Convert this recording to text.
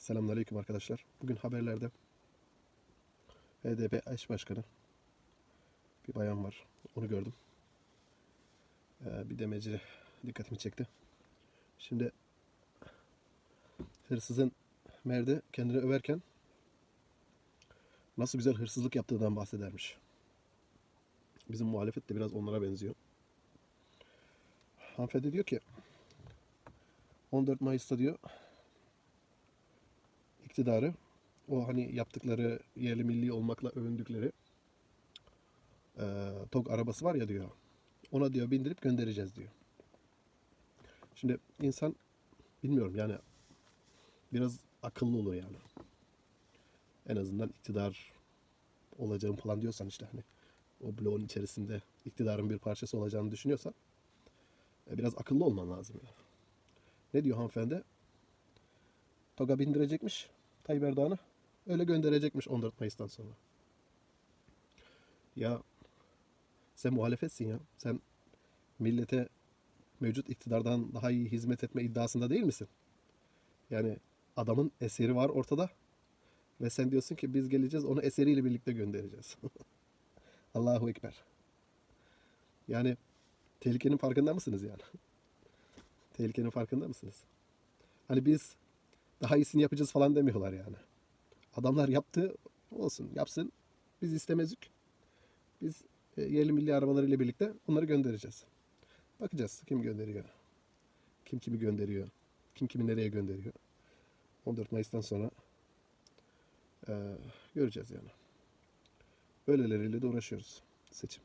Selamünaleyküm arkadaşlar. Bugün haberlerde HDP eş başkanı bir bayan var. Onu gördüm. Ee, bir demeci dikkatimi çekti. Şimdi hırsızın merde kendini överken nasıl güzel hırsızlık yaptığından bahsedermiş. Bizim muhalefet de biraz onlara benziyor. Hanımefendi diyor ki 14 Mayıs'ta diyor iktidarı o hani yaptıkları yerli milli olmakla övündükleri eee TOG arabası var ya diyor. Ona diyor bindirip göndereceğiz diyor. Şimdi insan bilmiyorum yani biraz akıllı olur yani. En azından iktidar olacağım falan diyorsan işte hani o bloğun içerisinde iktidarın bir parçası olacağını düşünüyorsan e, biraz akıllı olman lazım yani. Ne diyor hanımefendi? TOG'a bindirecekmiş Tayyip Erdoğan'ı. Öyle gönderecekmiş 14 Mayıs'tan sonra. Ya sen muhalefetsin ya. Sen millete mevcut iktidardan daha iyi hizmet etme iddiasında değil misin? Yani adamın eseri var ortada. Ve sen diyorsun ki biz geleceğiz onu eseriyle birlikte göndereceğiz. Allahu Ekber. Yani tehlikenin farkında mısınız yani? Tehlikenin farkında mısınız? Hani biz daha iyisini yapacağız falan demiyorlar yani. Adamlar yaptı olsun yapsın. Biz istemezük. Biz e, yerli milli arabalarıyla birlikte onları göndereceğiz. Bakacağız kim gönderiyor. Kim kimi gönderiyor. Kim kimi nereye gönderiyor. 14 Mayıs'tan sonra e, göreceğiz yani. Böyleleriyle de uğraşıyoruz. Seçim.